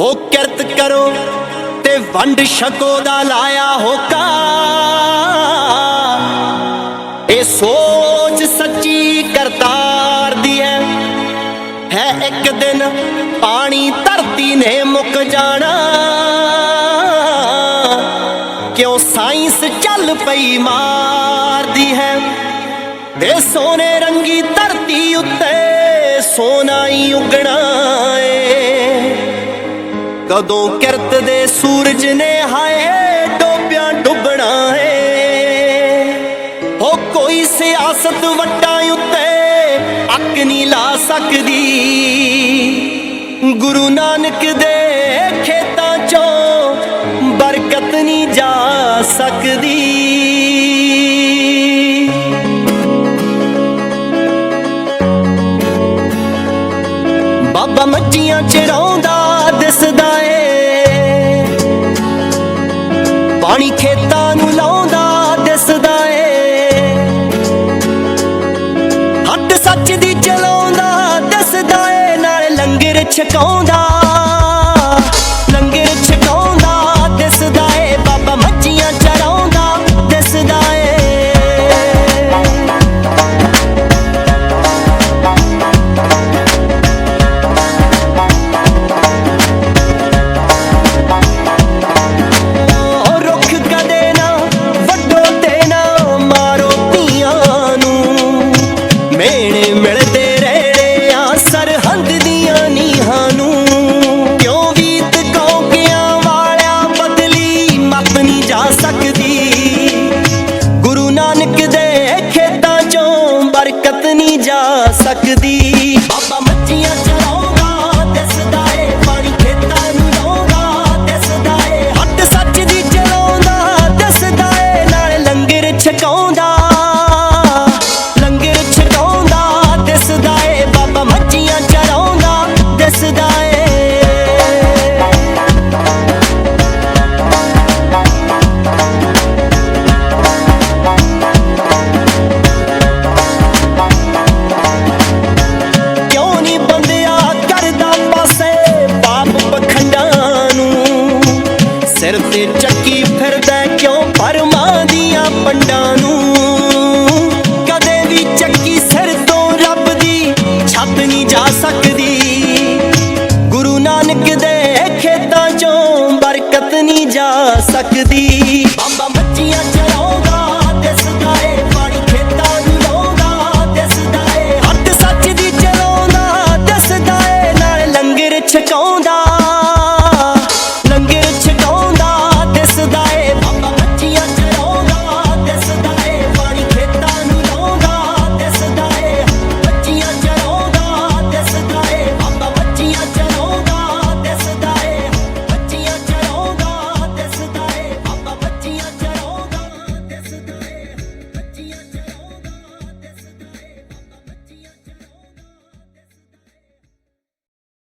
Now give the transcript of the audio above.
ਹੋ ਕਿਰਤ ਕਰੋ ਤੇ ਵੰਡ ਛਕੋ ਦਾ ਲਾਇਆ ਹੋਕਾ। ਇਹ ਸੋਚ ਸੱਚੀ ਕਰਤਾਰ ਦੀ ਹੈ। ਹੈ ਇੱਕ ਦਿਨ ਪਾਣੀ ਧਰਤੀ ਨੇ ਮੁੱਕ ਜਾਣਾ। ਕਿਉਂ ਸਾਇੰਸ ਚੱਲ ਪਈ ਮਾਰਦੀ ਹੈ। ਦੇ ਸੋਨੇ ਰੰਗੀ ਧਰਤੀ ਉੱਤੇ ਸੋਨਾ ਹੀ ਉਗਣਾ। ਕਦੋਂ ਕਿਰਤ ਦੇ ਸੂਰਜ ਨੇ ਹਾਏ ਡੋਬਿਆਂ ਡੁੱਬਣਾ ਏ। ਹੋ ਕੋਈ ਸਿਆਸਤ ਵੱਟਾਂ ਉੱਤੇ ਅੱਕ ਨਹੀਂ ਲਾ ਸਕਦੀ। ਗੁਰੂ ਨਾਨਕ ਦੇ ਖੇਤਾਂ ਚੋਂ ਬਰਕਤ ਨਹੀਂ ਜਾ ਸਕਦੀ। ਬਾਬਾ ਮੱਝੀਆਂ ਚਰਾਉਂਦਾ ਦਿਸਦਾ ਪਾਣੀ ਖੇਤਾਂ ਨੂੰ ਲਾਉਂਦਾ, ਦਿਸਦਾ ਏ। ਹੱਟ ਸੱਚ ਦੀ ਚਲਾਉਂਦਾ, ਦਿਸਦਾ ਏ। ਨਾਲ ਲੰਗਰ ਛਕਾਉਂਦਾ। ميني ਜਾ ਸਕਦੀ।